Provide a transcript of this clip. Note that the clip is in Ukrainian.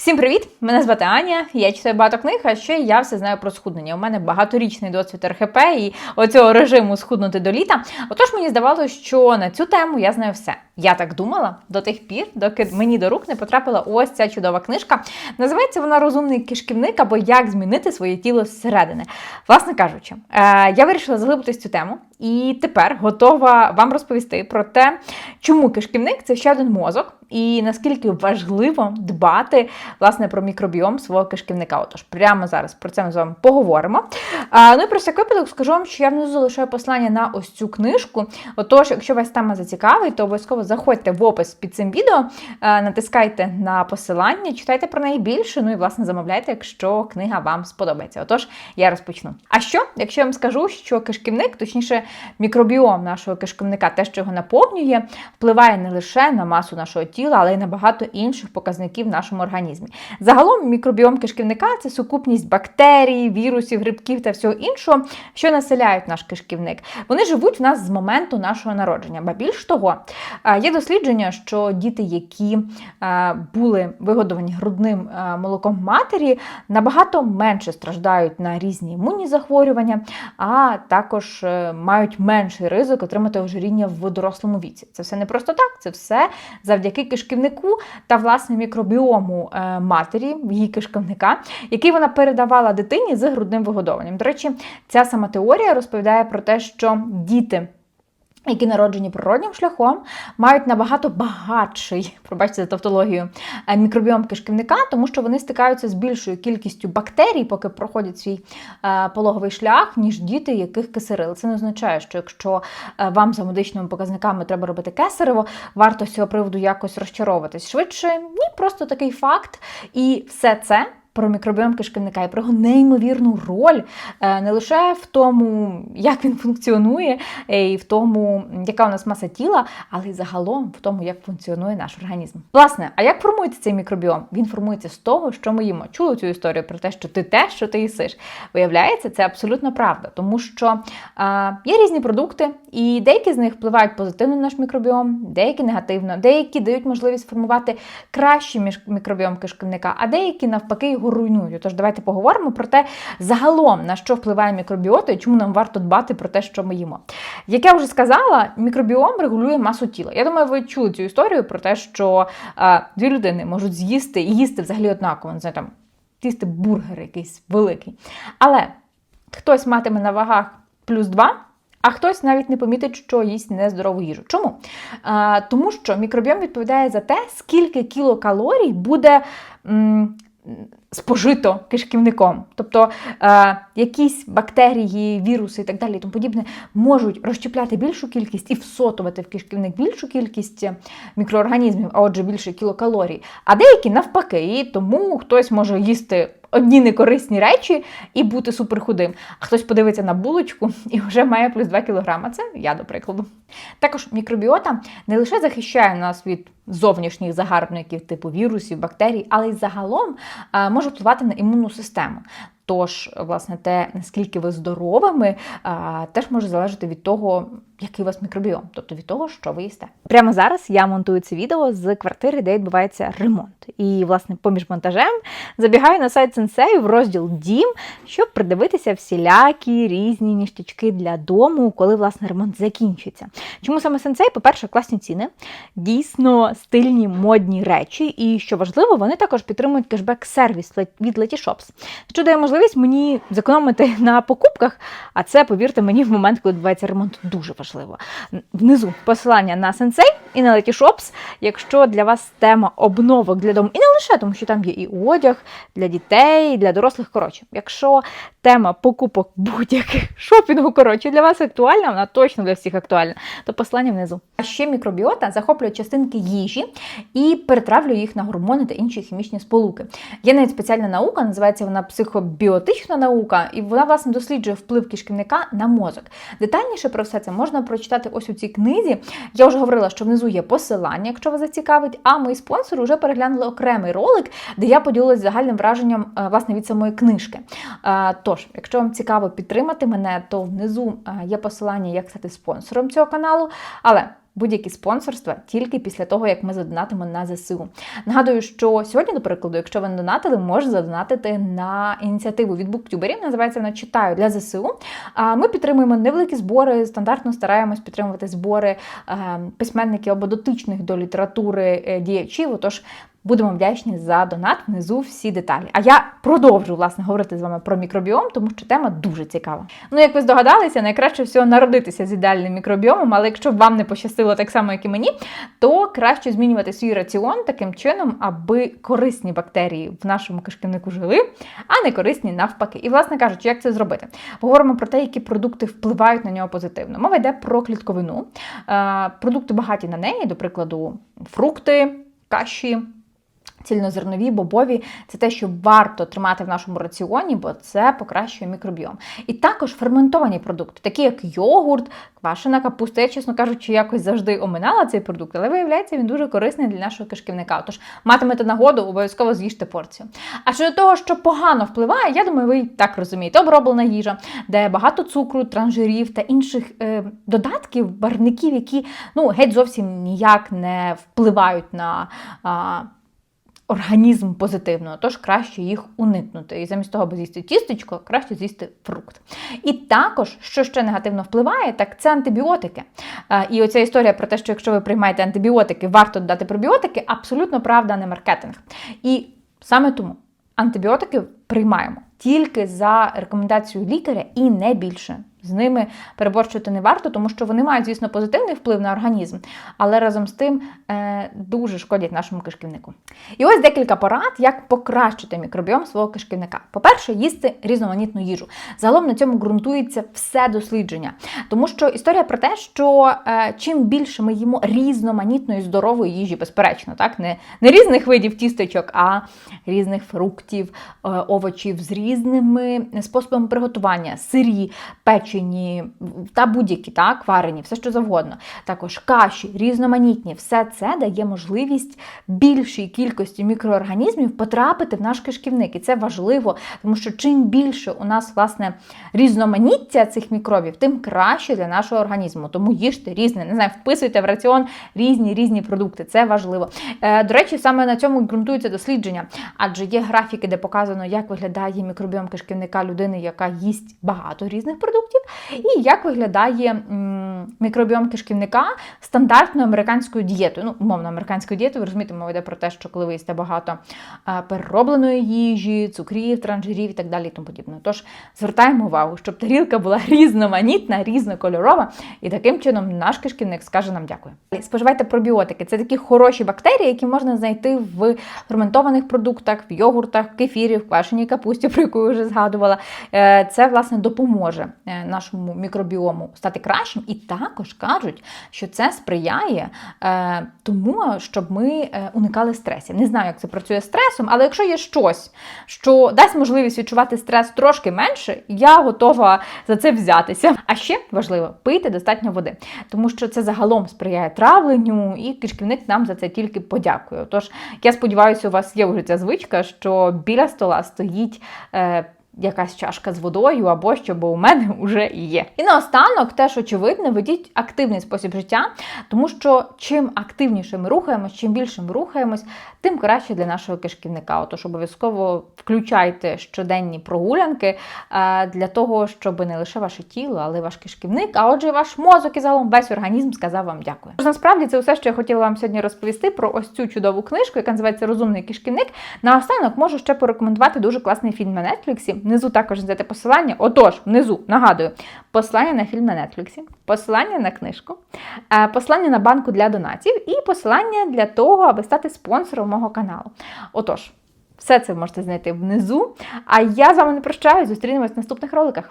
Всім привіт! Мене звати Аня. Я читаю багато книг, а ще я все знаю про схуднення. У мене багаторічний досвід РХП і оцього режиму схуднути до літа. Отож, мені здавалося, що на цю тему я знаю все. Я так думала до тих пір, доки мені до рук не потрапила ось ця чудова книжка. Називається вона Розумний кишківник або Як змінити своє тіло зсередини. Власне кажучи, е, я вирішила заглибитись цю тему і тепер готова вам розповісти про те, чому кишківник це ще один мозок, і наскільки важливо дбати власне про мікробіом свого кишківника. Отож, прямо зараз про це ми з вами поговоримо. А, ну і про всяк випадок скажу вам, що я внизу залишаю послання на ось цю книжку. Отож, якщо вас тема зацікавить, то обов'язково заходьте в опис під цим відео, натискайте на посилання, читайте про неї більше. Ну і власне замовляйте, якщо книга вам сподобається. Отож, я розпочну. А що, якщо я вам скажу, що кишківник, точніше, мікробіом нашого кишківника, те, що його наповнює, впливає не лише на масу нашого тіла, але й на багато інших показників в нашому організмі. Загалом, мікробіом кишківника це сукупність бактерій, вірусів, грибків та всього іншого, що населяють наш кишківник. Вони живуть в нас з моменту нашого народження. Ба більш того, е, є дослідження, що діти, які е, були вигодовані грудним е, молоком матері, набагато менше страждають на різні імунні захворювання, а також е, мають менший ризик отримати ожиріння в дорослому віці. Це все не просто так, це все завдяки кишківнику та власне мікробіому е, матері, її кишківника, який вона передавала дитині з грудним вигодовуванням. До речі, ця сама теорія розповідає про те, що діти. Які народжені природнім шляхом, мають набагато багатший, пробачте за тавтологію, е, мікробіом кишківника, тому що вони стикаються з більшою кількістю бактерій, поки проходять свій е, пологовий шлях, ніж діти, яких кисерили. Це не означає, що якщо е, вам за медичними показниками треба робити кесарево, варто з цього приводу якось розчаровуватись. Швидше ні, просто такий факт. І все це про мікробіом кишківника і про його неймовірну роль е, не лише в тому, як він функціонує, е, і в тому, яка у нас маса тіла, але й загалом в тому, як функціонує наш організм. Власне, а як формується цей мікробіом? Він формується з того, що ми їмо. Чули цю історію про те, що ти те, що ти їсиш. Виявляється, це абсолютно правда, тому що е, є різні продукти, і деякі з них впливають позитивно на наш мікробіом, деякі негативно, деякі дають можливість формувати кращий мікробіом кишківника, а деякі навпаки його руйнують. Тож давайте поговоримо про те, загалом на що впливає мікробіота і чому нам варто дбати про те, що ми їмо. Як я вже сказала, мікробіом регулює масу тіла. Я думаю, ви чули цю історію про те, що е, дві людини можуть з'їсти і їсти взагалі однаково, не знаю, там їсти бургер якийсь великий. Але хтось матиме на вагах плюс 2, а хтось навіть не помітить, що їсть нездорову їжу. Чому? А, тому що мікробіом відповідає за те, скільки кілокалорій буде. М- Спожито кишківником, тобто е, якісь бактерії, віруси і так далі, і тому подібне можуть розщепляти більшу кількість і всотувати в кишківник більшу кількість мікроорганізмів, а отже, більше кілокалорій. А деякі навпаки, і тому хтось може їсти одні некорисні речі і бути суперхудим. А хтось подивиться на булочку і вже має плюс 2 кілограма. Це я, до прикладу. Також мікробіота не лише захищає нас від зовнішніх загарбників, типу вірусів, бактерій, але й загалом е, може впливати на імунну систему. Тож, власне, те, наскільки ви здоровими, теж може залежати від того, який у вас мікробіом, тобто від того, що ви їсте. Прямо зараз я монтую це відео з квартири, де відбувається ремонт. І, власне, поміж монтажем забігаю на сайт Сенсей в розділ Дім, щоб придивитися всілякі різні ніштячки для дому, коли власне ремонт закінчиться. Чому саме сенсей? По-перше, класні ціни, дійсно стильні модні речі, і що важливо, вони також підтримують кешбек-сервіс від Letyshops, що дає можливість мені зекономити на покупках. А це, повірте мені, в момент, коли відбувається ремонт, дуже важливо. Внизу посилання на сенсей і на Letyshops, якщо для вас тема обновок для дому, і не лише тому, що там є і одяг для дітей, і для дорослих. Коротше, якщо тема покупок будь-яких шопінгу, коротше, для вас актуальна, вона точно для всіх актуальна, то посилання внизу. А ще мікробіота захоплює частинки їжі і перетравлює їх на гормони та інші хімічні сполуки. Є навіть спеціальна наука, називається вона психобіотична наука, і вона власне досліджує вплив кишківника на мозок. Детальніше про все це можна прочитати ось у цій книзі. Я вже говорила, що внизу є посилання, якщо вас зацікавить. А мої спонсори вже переглянули окремий ролик, де я поділилася загальним враженням е, власне від самої книжки. Е, Тож, якщо вам цікаво підтримати мене, то внизу е, є посилання, як стати спонсором цього каналу. Але будь-які спонсорства тільки після того, як ми задонатимо на ЗСУ. Нагадую, що сьогодні, до прикладу, якщо ви не донатили, можете задонатити на ініціативу від буктюберів. Називається вона Читаю для ЗСУ. А Ми підтримуємо невеликі збори, стандартно стараємось підтримувати збори е, письменників або дотичних до літератури е, діячів. Отож, Будемо вдячні за донат внизу всі деталі. А я продовжу власне говорити з вами про мікробіом, тому що тема дуже цікава. Ну, як ви здогадалися, найкраще всього народитися з ідеальним мікробіомом, але якщо вам не пощастило так само, як і мені, то краще змінювати свій раціон таким чином, аби корисні бактерії в нашому кишківнику жили, а не корисні навпаки. І, власне кажучи, як це зробити? Поговоримо про те, які продукти впливають на нього позитивно. Мова йде про клітковину. Е, Продукти багаті на неї, до прикладу, фрукти, каші. Цільнозернові, бобові це те, що варто тримати в нашому раціоні, бо це покращує мікробіом. І також ферментовані продукти, такі як йогурт, квашена капуста. Я, чесно кажучи, якось завжди оминала цей продукт, але виявляється, він дуже корисний для нашого кишківника. Тож матимете нагоду, обов'язково з'їжте порцію. А щодо того, що погано впливає, я думаю, ви і так розумієте. Оброблена їжа, де багато цукру, транжирів та інших е, додатків, барвників, які ну геть зовсім ніяк не впливають на. А, організм позитивно, тож краще їх уникнути. І замість того, аби з'їсти тістечко, краще з'їсти фрукт. І також, що ще негативно впливає, так це антибіотики. І оця історія про те, що якщо ви приймаєте антибіотики, варто додати пробіотики, абсолютно правда, не маркетинг. І саме тому антибіотики приймаємо тільки за рекомендацією лікаря і не більше. З ними переборщувати не варто, тому що вони мають, звісно, позитивний вплив на організм, але разом з тим е, дуже шкодять нашому кишківнику. І ось декілька порад, як покращити мікробіом свого кишківника. По-перше, їсти різноманітну їжу. Загалом на цьому ґрунтується все дослідження. Тому що історія про те, що е, чим більше ми їмо різноманітної здорової їжі, безперечно, так не, не різних видів тістечок, а різних фруктів, е, овочів з різними способами приготування, сирі, печі печені та будь-які так, варені, все що завгодно. Також каші, різноманітні, все це дає можливість більшій кількості мікроорганізмів потрапити в наш кишківник. І це важливо, тому що чим більше у нас власне різноманіття цих мікробів, тим краще для нашого організму. Тому їжте різне, не знаю, вписуйте в раціон різні різні продукти. Це важливо. Е, До речі, саме на цьому ґрунтується дослідження, адже є графіки, де показано, як виглядає мікробіом кишківника людини, яка їсть багато різних продуктів, і як виглядає мікробіом кишківника стандартною американською дієтою. Ну, умовно, американською дієтою, ви розумієте, мова йде про те, що коли ви їсте багато переробленої їжі, цукрів, транжирів і так далі. і тому подібне. Тож звертаємо увагу, щоб тарілка була різноманітна, різнокольорова, і таким чином наш кишківник скаже нам дякую. Споживайте пробіотики. Це такі хороші бактерії, які можна знайти в ферментованих продуктах, в йогуртах, кефірі, в квашеній капусті, про яку я вже згадувала. Е, це власне допоможе е, нашому мікробіому стати кращим, і також кажуть, що це сприяє е, тому, щоб ми уникали стресів. Не знаю, як це працює з стресом, але якщо є щось, що дасть можливість відчувати стрес трошки менше, я готова за це взятися. А ще важливо пийте достатньо води, тому що це загалом сприяє травленню, і кишківник нам за це тільки подякує. Тож я сподіваюся, у вас є вже ця звичка, що біля стола стоїть. Е, якась чашка з водою або що, бо у мене вже є. І наостанок, теж очевидне, ведіть активний спосіб життя, тому що чим активніше ми рухаємось, чим більше ми рухаємось, тим краще для нашого кишківника. Отож, обов'язково включайте щоденні прогулянки е, для того, щоб не лише ваше тіло, але й ваш кишківник, а отже, ваш мозок і загалом весь організм сказав вам дякую. Тож, насправді це все, що я хотіла вам сьогодні розповісти про ось цю чудову книжку, яка називається Розумний кишківник. Наостанок можу ще порекомендувати дуже класний фільм на Нетфліксі. Внизу також знайдете посилання. Отож, внизу нагадую, посилання на фільм на Нетфліксі, посилання на книжку, е, посилання на банку для донатів і посилання для того, аби стати спонсором мого каналу. Отож, все це ви можете знайти внизу. А я з вами не прощаюсь, зустрінемось в наступних роликах.